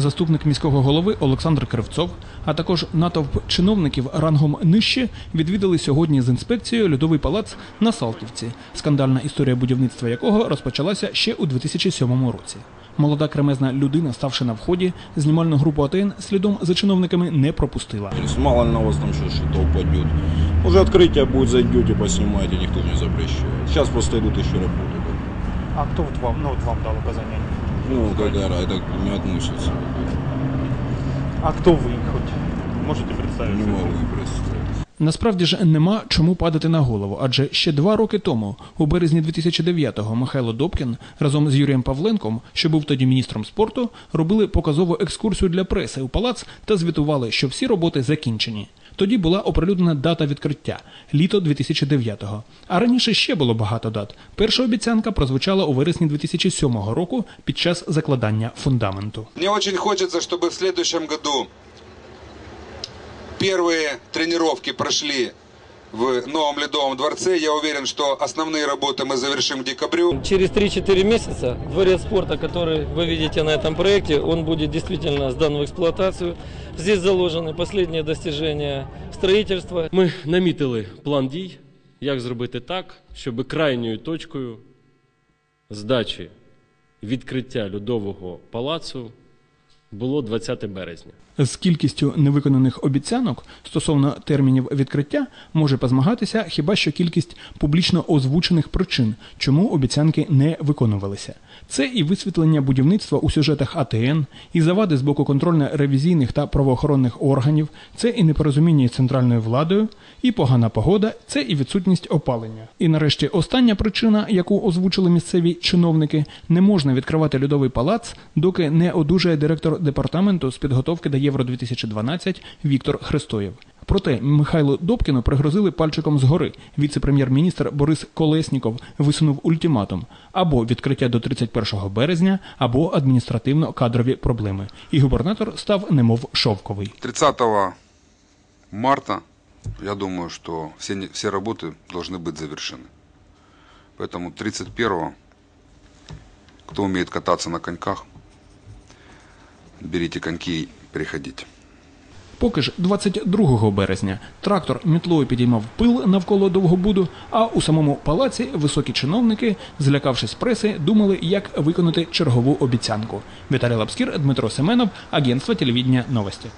заступник міського голови Олександр Кривцов, а також натовп чиновників рангом нижче відвідали сьогодні з інспекцією льодовий палац на Салтівці, скандальна історія будівництва якого розпочалася ще у 2007 році. Молода кремезна людина, ставши на вході, знімальну групу АТН слідом за чиновниками не пропустила. Мало на вас там что- что-то упадет. Уже открытие будет, зайдете, поснимаете, никто не запрещает. Сейчас просто идут еще работы. А кто вот вам, ну, вот вам дал указание? Ну, Гагара, это не относится. А кто вы хоть? Можете представить? Не могу и представить. Насправді ж нема чому падати на голову, адже ще два роки тому, у березні 2009-го, Михайло Добкін разом з Юрієм Павленком, що був тоді міністром спорту, робили показову екскурсію для преси у палац та звітували, що всі роботи закінчені. Тоді була оприлюднена дата відкриття літо 2009-го. А раніше ще було багато дат. Перша обіцянка прозвучала у вересні 2007 року під час закладання фундаменту. Мені дуже хочеться, щоб в наступному році перші тренування прошли в новом Ледовом дворце. Я уверен, что основные работы мы завершим к декабрю. Через 3-4 месяца дворец спорта, который вы видите на этом проекте, он будет действительно сдан в эксплуатацию. Здесь заложены последние достижения строительства. Ми намітили план дій, як зробити так, щоб крайньою точкою здачі відкриття льодового палацу було 20 березня. З кількістю невиконаних обіцянок стосовно термінів відкриття може позмагатися хіба що кількість публічно озвучених причин, чому обіцянки не виконувалися. Це і висвітлення будівництва у сюжетах АТН, і завади з боку контрольно-ревізійних та правоохоронних органів, це і непорозуміння із центральною владою, і погана погода, це і відсутність опалення. І нарешті остання причина, яку озвучили місцеві чиновники, не можна відкривати льодовий палац, доки не одужає директор департаменту з підготовки до Євро 2012 Віктор Христоєв. Проте Михайлу Добкіну пригрозили пальчиком згори. Віце-прем'єр-міністр Борис Колесніков висунув ультиматум або відкриття до 31 березня, або адміністративно-кадрові проблеми. І губернатор став немов шовковий. 30 марта, я думаю, что все, не- все работы должны быть завершены. Поэтому 31 кто умеет кататься на коньках, берите коньки і приходіть. Поки ж 22 березня трактор мітлою підіймав пил навколо довгобуду, а у самому палаці високі чиновники, злякавшись преси, думали, як виконати чергову обіцянку. Віталій Лапскір, Дмитро Семенов, агентство телевідення новості.